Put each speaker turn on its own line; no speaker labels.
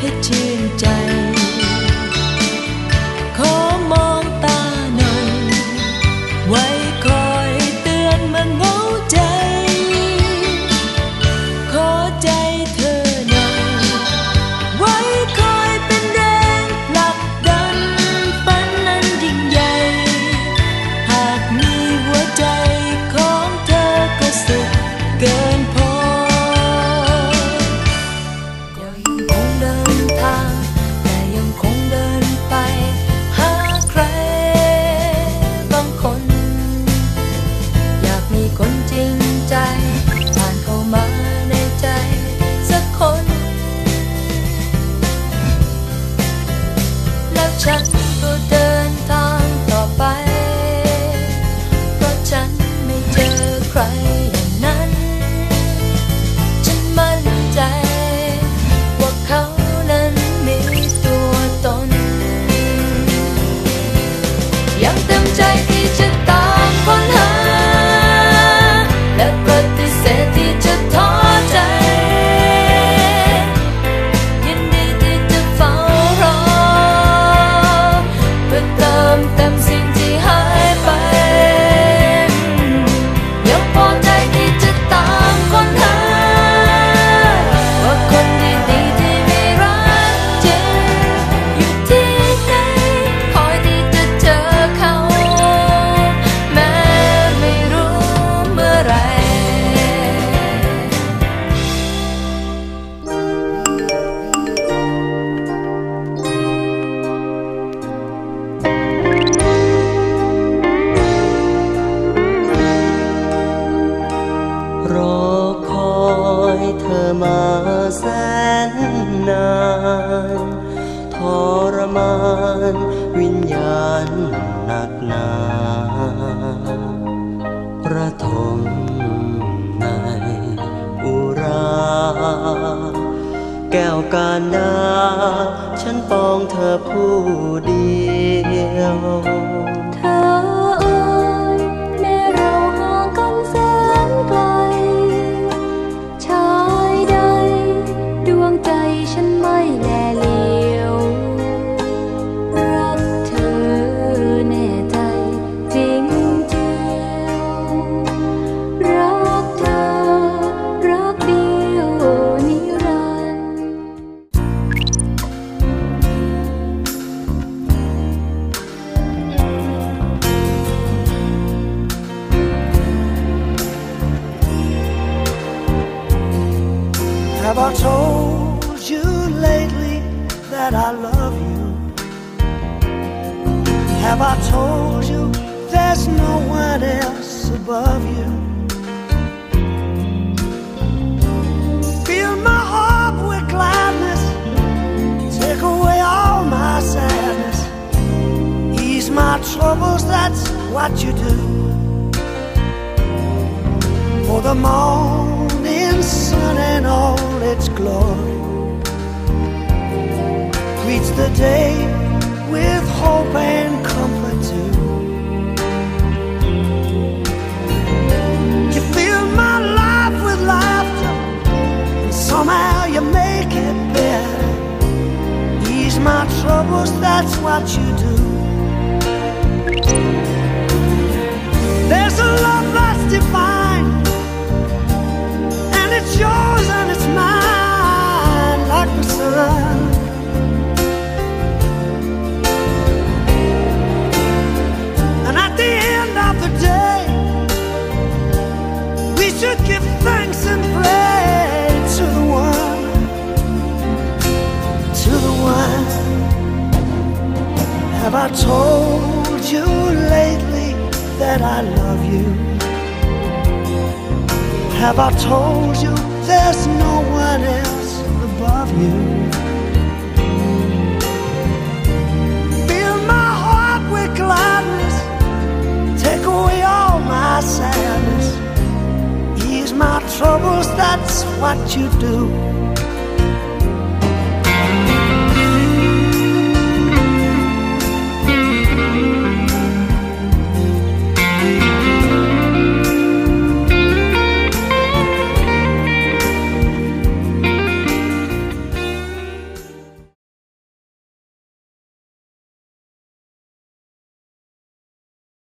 picture good รมาน วิญ
ญาณหนักหนาประทมในอุรา แก้วการดา ฉันปองเธอผู้เดียว
Have I told you there's no one else above you? Fill my heart with gladness, take away all my sadness, ease my troubles, that's what you do. For the morning sun and all its glory greets the day what you do. There's a love that's divine. Have I told you lately that I love you? Have I told you there's no one else above you? Fill my heart with gladness, take away all my sadness, ease my troubles, that's what you do.